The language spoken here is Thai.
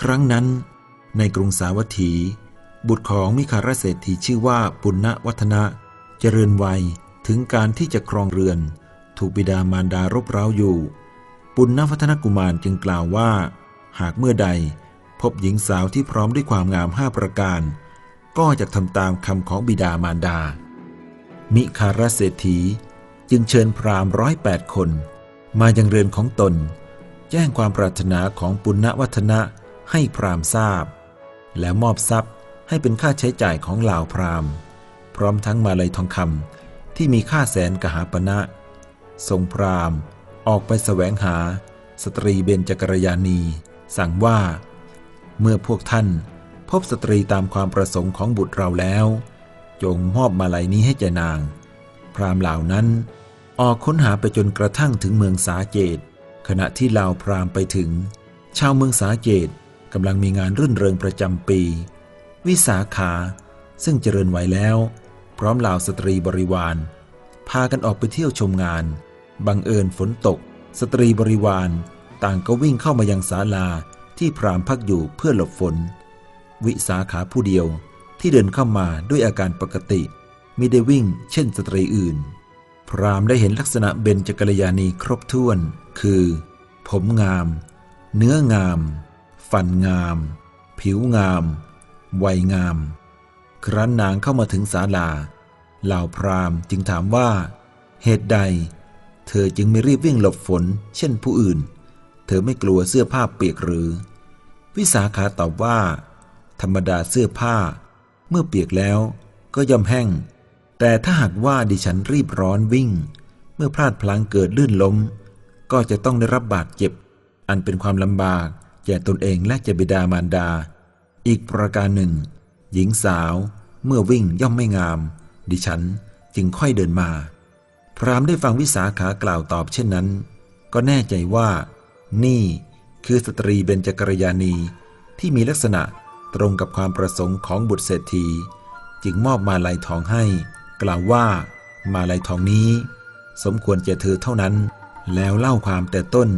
ครั้งนั้นในกรุงสาวัตถี บุตรของมิคาราเศรษฐีชื่อว่าปุณณวัฒนะเจริญวัยถึงการที่จะครองเรือน ถูกบิดามารดารบเร้าอยู่ ปุณณวัฒนกุมารจึงกล่าวว่า หากเมื่อใดพบหญิงสาวที่พร้อมด้วยความงามห้าประการ ก็จะทำตามคำของบิดามารดา มิคาราเศรษฐีจึงเชิญพราหมณ์ร้อยแปดคน มายังเรือนของตน แจ้งความปรารถนาของปุณณวัฒนะ ให้พราหมณ์ทราบ แล้วมอบทรัพย์ให้เป็นค่าใช้จ่ายของเหล่าพราหมณ์ พร้อมทั้งมาลัยทองคำที่มีค่าแสนกหาปณะทรงพราหมณ์ออกไปแสวงหา สตรีเบญจกรยานี สั่งว่า เมื่อพวกท่านพบสตรีตามความประสงค์ของบุตรเราแล้ว จงมอบมาลัยนี้ให้แก่นาง พราหมณ์เหล่านั้นออกค้นหาไปจนกระทั่งถึงเมืองสาเจต ขณะที่เหล่าพราหมณ์ไปถึง ชาวเมืองสาเจต กำลังมีงานรื่นเริงประจำปี วิสาขาซึ่งเจริญไหวแล้ว พร้อมเหล่าสตรีบริวาร พากันออกไปเที่ยวชมงาน บังเอิญฝนตก สตรีบริวาร ต่างก็วิ่งเข้ามายังศาลาที่พรามพักอยู่เพื่อหลบฝน วิสาขาผู้เดียวที่เดินเข้ามาด้วยอาการปกติมิได้วิ่งเช่นสตรีอื่น พรามได้เห็นลักษณะเบญจกัลยาณีครบถ้วน คือ ผมงาม เนื้องาม ฟันงาม ผิวงาม วัยงาม ครั้นนางเข้ามาถึงศาลา เหล่าพราหมณ์จึงถามว่า เหตุใด เธอจึงไม่รีบวิ่งหลบฝน เช่นผู้อื่น เธอไม่กลัวเสื้อผ้าเปียกหรือ วิสาขาตอบว่า ธรรมดาเสื้อผ้า เมื่อเปียกแล้วก็ย่อมแห้ง แต่ถ้าหากว่าดิฉันรีบร้อนวิ่ง เมื่อพลาดพลั้งเกิดลื่นล้ม ก็จะต้องได้รับบาดเจ็บ อันเป็นความลำบาก แก่ตนเองและแก่บิดามารดา อีกประการหนึ่ง หญิงสาวเมื่อวิ่งย่อมไม่งาม ดิฉันจึงค่อยเดินมา พรามได้ฟังวิสาขากล่าวตอบเช่นนั้น ก็แน่ใจว่า นี่คือสตรีเบญจกรยานีที่มีลักษณะตรงกับความประสงค์ของบุตรเศรษฐี จึงมอบมาลัยทองให้ กล่าวว่ามาลัยทองนี้ สมควรแก่เธอเท่านั้น แล้วเล่าความแต่ต้น